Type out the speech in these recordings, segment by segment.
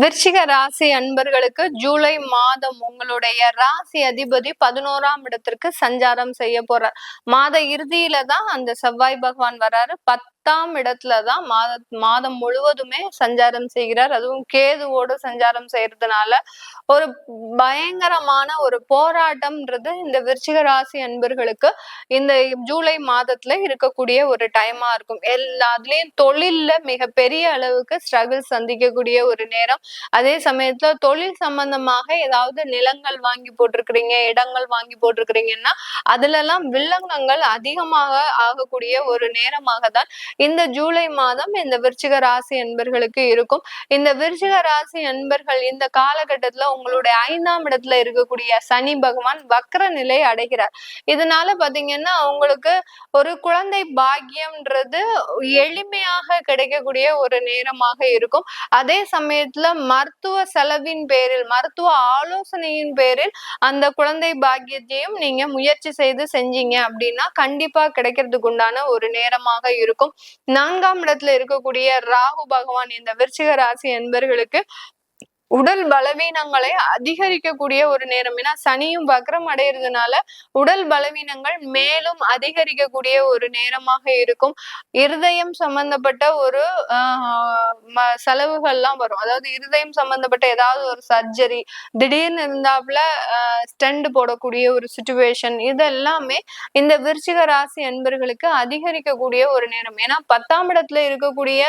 விருச்சிக ராசி அன்பர்களுக்கு ஜூலை மாதம் உங்களுடைய ராசி அதிபதி பதினோராம் இடத்திற்கு சஞ்சாரம் செய்ய போறார். மாத இறுதியில தான் அந்த செவ்வாய் பகவான் வராரு. பத் பத்தாம் இடத்துல தான் மாத மாதம் முழுவதுமே சஞ்சாரம் செய்கிறார். அதுவும் கேதுவோடு சஞ்சாரம் செய்யறதுனால ஒரு பயங்கரமான ஒரு போராட்டம்ன்றது இந்த விருச்சிக ராசி அன்பர்களுக்கு இந்த ஜூலை மாதத்துல இருக்கக்கூடிய ஒரு டைமா இருக்கும். எல்லாத்துலயும் தொழில்ல மிக பெரிய அளவுக்கு ஸ்ட்ரகிள் சந்திக்கக்கூடிய ஒரு நேரம். அதே சமயத்துல தொழில் சம்பந்தமாக ஏதாவது நிலங்கள் வாங்கி போட்டிருக்கிறீங்க இடங்கள் வாங்கி போட்டிருக்கிறீங்கன்னா அதுல எல்லாம் வில்லங்கங்கள் அதிகமாக ஆகக்கூடிய ஒரு நேரமாக தான் இந்த ஜூலை மாதம் இந்த விருச்சிக ராசி என்பர்களுக்கு இருக்கும். இந்த விருச்சிக ராசி என்பர்கள் இந்த காலகட்டத்துல உங்களுடைய ஐந்தாம் இடத்துல இருக்கக்கூடிய சனி பகவான் வக்ர நிலை அடைகிறார். இதனால பாத்தீங்கன்னா உங்களுக்கு ஒரு குழந்தை பாக்கியம்ன்றது எளிமையாக கிடைக்கக்கூடிய ஒரு நேரமாக இருக்கும். அதே சமயத்துல மருத்துவ செலவின் பேரில் மருத்துவ ஆலோசனையின் பேரில் அந்த குழந்தை பாக்கியத்தையும் நீங்க முயற்சி செய்து செஞ்சீங்க அப்படின்னா கண்டிப்பா கிடைக்கிறதுக்கு உண்டான ஒரு நேரமாக இருக்கும். நான்காம் இடத்துல இருக்கக்கூடிய ராகு பகவான் இந்த விருச்சிக ராசி என்பர்களுக்கு உடல் பலவீனங்களை அதிகரிக்கக்கூடிய ஒரு நேரம். ஏன்னா சனியும் வக்ரம் அடையிறதுனால உடல் பலவீனங்கள் மேலும் அதிகரிக்கக்கூடிய ஒரு நேரமாக இருக்கும். இருதயம் சம்பந்தப்பட்ட ஒரு செலவுகள்லாம் வரும். அதாவது இருதயம் சம்பந்தப்பட்ட ஏதாவது ஒரு சர்ஜரி திடீர்னு இருந்தாப்புல ஸ்டெண்ட் போடக்கூடிய ஒரு சுச்சுவேஷன் இது எல்லாமே இந்த விருச்சிக ராசி என்பர்களுக்கு அதிகரிக்கக்கூடிய ஒரு நேரம். ஏன்னா பத்தாம் இடத்துல இருக்கக்கூடிய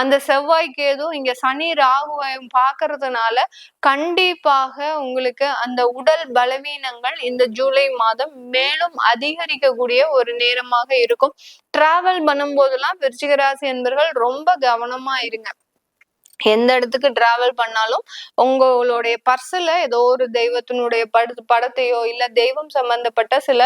அந்த செவ்வாய்க்கு ஏதும் இங்க சனி ராகுவையும் பாக்குறதுனால இருக்கிறதுனால கண்டிப்பாக உங்களுக்கு அந்த உடல் பலவீனங்கள் இந்த ஜூலை மாதம் மேலும் அதிகரிக்கக்கூடிய ஒரு நேரமாக இருக்கும். டிராவல் பண்ணும்போதெல்லாம் விருச்சிகராசி என்பர்கள் ரொம்ப கவனமா இருங்க. எந்த இடத்துக்கு டிராவல் பண்ணாலும் உங்களுடைய பர்ஸ்ல ஏதோ ஒரு தெய்வத்தினுடைய பட படத்தையோ இல்ல தெய்வம் சம்பந்தப்பட்ட சில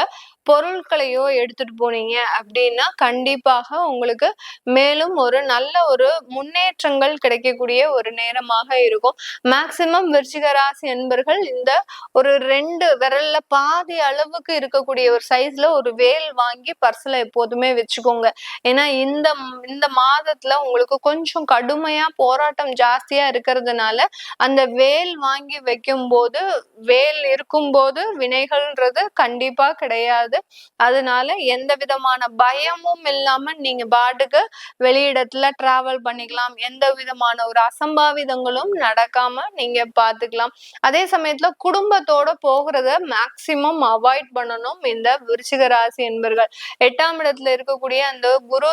பொருட்களையோ எடுத்துட்டு போனீங்க அப்படின்னா கண்டிப்பாக உங்களுக்கு மேலும் ஒரு நல்ல ஒரு முன்னேற்றங்கள் கிடைக்கக்கூடிய ஒரு நேரமாக இருக்கும். மேக்சிமம் விருச்சிக ராசி என்பர்கள் இந்த ஒரு ரெண்டு விரல்ல பாதி அளவுக்கு இருக்கக்கூடிய ஒரு சைஸ்ல ஒரு வேல் வாங்கி பர்ஸ்ல எப்போதுமே வச்சுக்கோங்க. ஏன்னா இந்த இந்த மாதத்துல உங்களுக்கு கொஞ்சம் கடுமையா போராட்டம் ஜாஸ்தியா இருக்கிறதுனால அந்த வேல் வாங்கி வைக்கும் போது வேல் இருக்கும் போது வினைகள்ன்றது கண்டிப்பா கிடையாது. அதனால எந்த விதமான பயமும் இல்லாம நீங்க பாட்டுக்கு வெளியிடத்துல டிராவல் பண்ணிக்கலாம். எந்த விதமான ஒரு அசம்பாவிதங்களும் நடக்காம நீங்க பாத்துக்கலாம். அதே சமயத்துல குடும்பத்தோட போகிறத மேக்சிமம் அவாய்ட் பண்ணணும் இந்த விருச்சிக ராசி என்பர்கள். எட்டாம் இடத்துல இருக்கக்கூடிய அந்த குரு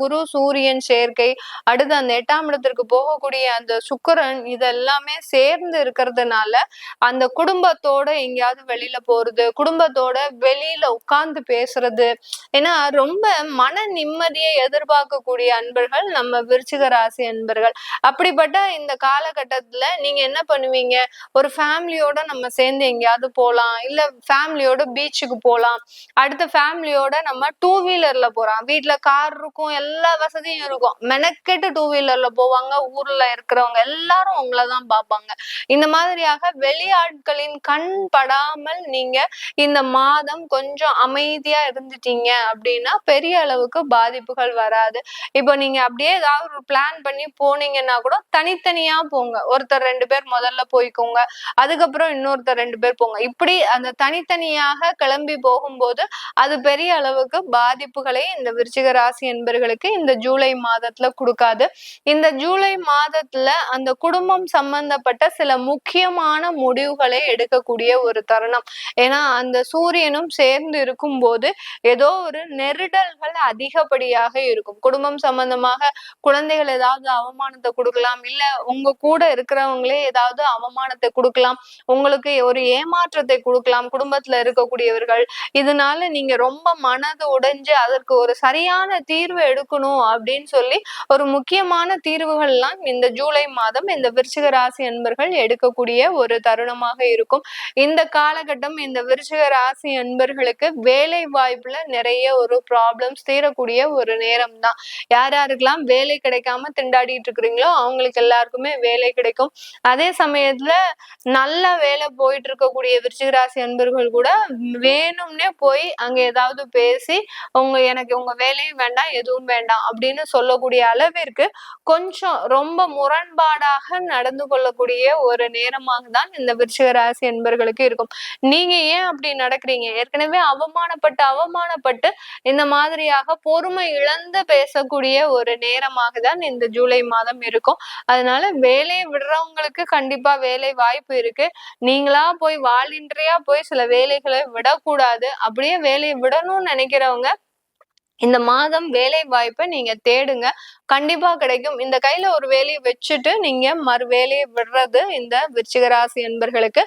குரு சூரியன் சேர்க்கை அடுத்து அந்த எட்டாம் இடத்திற்கு போகக்கூடிய அந்த சுக்கரன் இதெல்லாமே சேர்ந்து இருக்கிறதுனால அந்த குடும்பத்தோட எங்கேயாவது வெளியில போறது குடும்பத்தோட வெளி வெளியில உட்கார்ந்து பேசுறது. ஏன்னா ரொம்ப மன நிம்மதியை எதிர்பார்க்கக்கூடிய அன்பர்கள் நம்ம விருச்சிக ராசி அன்பர்கள். அப்படிப்பட்ட இந்த காலகட்டத்துல நீங்க என்ன பண்ணுவீங்க? ஒரு ஃபேமிலியோட நம்ம சேர்ந்து எங்கேயாவது போகலாம் இல்ல ஃபேமிலியோட பீச்சுக்கு போகலாம் அடுத்த ஃபேமிலியோட நம்ம டூ வீலர்ல போறோம். வீட்டுல கார் இருக்கும் எல்லா வசதியும் இருக்கும். மெனக்கெட்டு டூ வீலர்ல போவாங்க. ஊர்ல இருக்கிறவங்க எல்லாரும் உங்களதான் பார்ப்பாங்க. இந்த மாதிரியாக வெளியாட்களின் கண் படாமல் நீங்க இந்த மாதம் கொஞ்சம் கொஞ்சம் அமைதியா இருந்துட்டீங்க அப்படின்னா பெரிய அளவுக்கு பாதிப்புகள் வராது. இப்போ நீங்க அப்படியே ஏதாவது ஒரு பிளான் பண்ணி போனீங்கன்னா கூட தனித்தனியா போங்க. ஒருத்தர் ரெண்டு பேர் முதல்ல போய்க்கோங்க. அதுக்கப்புறம் இன்னொருத்தர் ரெண்டு பேர் போங்க. இப்படி அந்த தனித்தனியாக கிளம்பி போகும்போது அது பெரிய அளவுக்கு பாதிப்புகளை இந்த விருச்சிக ராசி என்பர்களுக்கு இந்த ஜூலை மாதத்துல கொடுக்காது. இந்த ஜூலை மாதத்துல அந்த குடும்பம் சம்பந்தப்பட்ட சில முக்கியமான முடிவுகளை எடுக்கக்கூடிய ஒரு தருணம். ஏன்னா அந்த சூரியனும் சேர்ந்து இருக்கும் போது ஏதோ ஒரு நெருடல்கள் அதிகப்படியாக இருக்கும். குடும்பம் சம்பந்தமாக குழந்தைகள் ஏதாவது அவமானத்தை கொடுக்கலாம் இல்ல உங்க கூட இருக்கிறவங்களே ஏதாவது அவமானத்தை கொடுக்கலாம் உங்களுக்கு ஒரு ஏமாற்றத்தை கொடுக்கலாம் குடும்பத்துல இருக்கக்கூடியவர்கள். இதனால நீங்க ரொம்ப மனது உடைஞ்சு அதற்கு ஒரு சரியான தீர்வு எடுக்கணும் அப்படின்னு சொல்லி ஒரு முக்கியமான தீர்வுகள்லாம் இந்த ஜூலை மாதம் இந்த விருச்சிக ராசி அன்பர்கள் எடுக்கக்கூடிய ஒரு தருணமாக இருக்கும். இந்த காலகட்டம் இந்த விருச்சிக ராசி அன்பர்கள் அன்பர்களுக்கு வேலை வாய்ப்புல நிறைய ஒரு ப்ராப்ளம்ஸ் தீரக்கூடிய ஒரு நேரம் தான் யார் யாருக்கெல்லாம் வேலை கிடைக்காம திண்டாடிட்டு இருக்கிறீங்களோ அவங்களுக்கு எல்லாருக்குமே வேலை கிடைக்கும். அதே சமயத்துல நல்ல வேலை போயிட்டு இருக்கக்கூடிய விருச்சிகராசி அன்பர்கள் கூட வேணும்னே போய் அங்க ஏதாவது பேசி உங்க எனக்கு உங்க வேலையும் வேண்டாம் எதுவும் வேண்டாம் அப்படின்னு சொல்லக்கூடிய அளவிற்கு கொஞ்சம் ரொம்ப முரண்பாடாக நடந்து கொள்ளக்கூடிய ஒரு நேரமாக தான் இந்த விருச்சிக ராசி என்பர்களுக்கு இருக்கும். நீங்க ஏன் அப்படி நடக்கிறீங்க? ஏற்கனவே அவமானப்பட்டு அவமானப்பட்டு இந்த மாதிரியாக பொறுமை இழந்து பேசக்கூடிய ஒரு நேரமாக தான் இந்த ஜூலை மாதம் இருக்கும். அதனால வேலையை விடுறவங்களுக்கு கண்டிப்பா வேலை வாய்ப்பு இருக்கு. நீங்களா போய் வாலின்றியா போய் சில வேலைகளை விடக்கூடாது. அப்படியே வேலையை விடணும்னு நினைக்கிறவங்க இந்த மாதம் வேலை வாய்ப்பை நீங்க தேடுங்க. கண்டிப்பா கிடைக்கும். இந்த கையில ஒரு வேலையை வச்சுட்டு நீங்க மறு வேலையை விடுறது இந்த விருச்சிகராசி என்பர்களுக்கு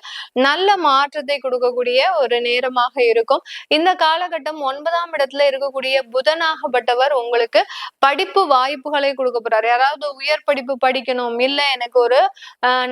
நல்ல மாற்றத்தை கொடுக்கக்கூடிய ஒரு நேரமாக இருக்கும். இந்த காலகட்டம் ஒன்பதாம் இடத்துல இருக்கக்கூடிய புதனாகப்பட்டவர் உங்களுக்கு படிப்பு வாய்ப்புகளை கொடுக்க போறாரு. யாராவது உயர் படிப்பு படிக்கணும் இல்ல எனக்கு ஒரு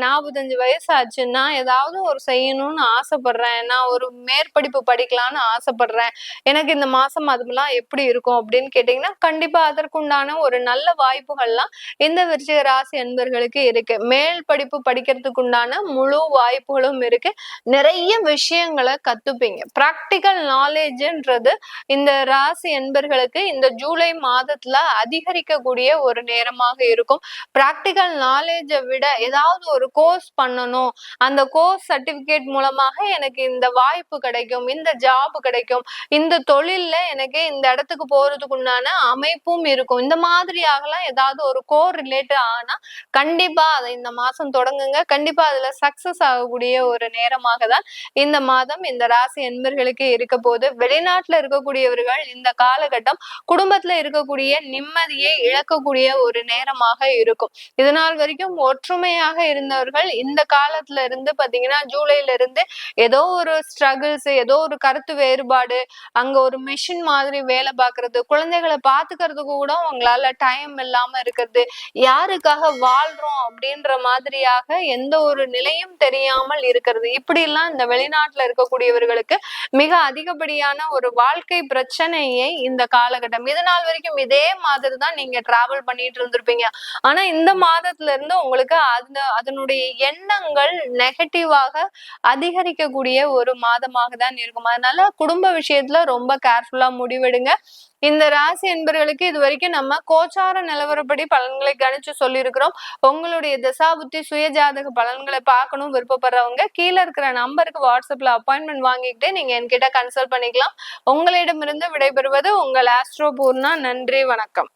நாற்பத்தஞ்சு வயசு ஆச்சுன்னா ஏதாவது ஒரு செய்யணும்னு ஆசைப்படுறேன். நான் ஒரு மேற்படிப்பு படிக்கலாம்னு ஆசைப்படுறேன். எனக்கு இந்த மாசம் அதுமெல்லாம் எப்படி இருக்கும்? அப்படின்னு கேட்டீங்கன்னா கண்டிப்பா அதற்குண்டான ஒரு நல்ல வாய்ப்புகள்லாம் இந்த விருச்சிக ராசி அன்பர்களுக்கு இருக்கு. மேல் படிப்பு படிக்கிறதுக்கு உண்டான முழு வாய்ப்புகளும் இருக்கு. நிறைய விஷயங்களை கத்துப்பீங்க. ப்ராக்டிக்கல் நாலேஜ்ன்றது இந்த ராசி அன்பர்களுக்கு இந்த ஜூலை மாதத்துல அதிகரிக்கக்கூடிய ஒரு நேரமாக இருக்கும். ப்ராக்டிக்கல் நாலேஜை விட ஏதாவது ஒரு கோர்ஸ் பண்ணணும். அந்த கோர்ஸ் சர்டிபிகேட் மூலமாக எனக்கு இந்த வாய்ப்பு கிடைக்கும். இந்த ஜாப் கிடைக்கும். இந்த தொழில்ல எனக்கு இந்த இடத்துக்கு போறதுக்கு உண்டான அமைப்பும் இருக்கும். இந்த மாதிரியாகலாம் ஏதாவது ஒரு கோர் ரிலேட்டட் ஆனா கண்டிப்பா அதை இந்த மாசம் தொடங்குங்க. கண்டிப்பா அதுல சக்சஸ் ஆகக்கூடிய ஒரு நேரமாக தான் இந்த மாதம் இந்த ராசி என்பர்களுக்கு இருக்க போது வெளிநாட்டுல இருக்கக்கூடியவர்கள் இந்த காலகட்டம் குடும்பத்துல இருக்கக்கூடிய நிம்மதியை இழக்கக்கூடிய ஒரு நேரமாக இருக்கும். இதனால் வரைக்கும் ஒற்றுமையாக இருந்தவர்கள் இந்த காலத்துல இருந்து பாத்தீங்கன்னா ஜூலைல இருந்து ஏதோ ஒரு ஸ்ட்ரகிள்ஸ் ஏதோ ஒரு கருத்து வேறுபாடு அங்க ஒரு மிஷின் மாதிரி வேலை பார்க்கறது குழந்தைகளை பாத்துக்கிறதுக்கு கூட உங்களால டைம் இல்லாம இருக்கிறது. யாருக்காக வாழ்றோம் அப்படின்ற மாதிரியாக எந்த ஒரு நிலையும் தெரியாமல் இருக்கிறது. இப்படி எல்லாம் இந்த வெளிநாட்டுல இருக்கக்கூடியவர்களுக்கு மிக அதிகப்படியான ஒரு வாழ்க்கை பிரச்சனையை இந்த காலகட்டம். இது நாள் வரைக்கும் இதே மாதிரி தான் நீங்க டிராவல் பண்ணிட்டு இருந்திருப்பீங்க. ஆனா இந்த மாதத்துல இருந்து உங்களுக்கு அந்த அதனுடைய எண்ணங்கள் நெகட்டிவாக அதிகரிக்கக்கூடிய ஒரு மாதமாக தான் இருக்கும். அதனால குடும்ப விஷயத்துல ரொம்ப கேர்ஃபுல்லா முடிவெடுங்க. இந்த ராசி என்பர்களுக்கு இது வரைக்கும் நம்ம கோச்சார நிலவரப்படி பலன்களை கணிச்சு சொல்லியிருக்கிறோம். உங்களுடைய தசாபுத்தி சுயஜாதக பலன்களை பார்க்கணும் விருப்பப்படுறவங்க கீழே இருக்கிற நம்பருக்கு வாட்ஸ்அப்ல அப்பாயின்மெண்ட் வாங்கிக்கிட்டு நீங்க என்கிட்ட கன்சல்ட் பண்ணிக்கலாம். உங்களிடமிருந்து விடைபெறுவது உங்கள் ஆஸ்ட்ரோ பூர்ணா நன்றி வணக்கம்.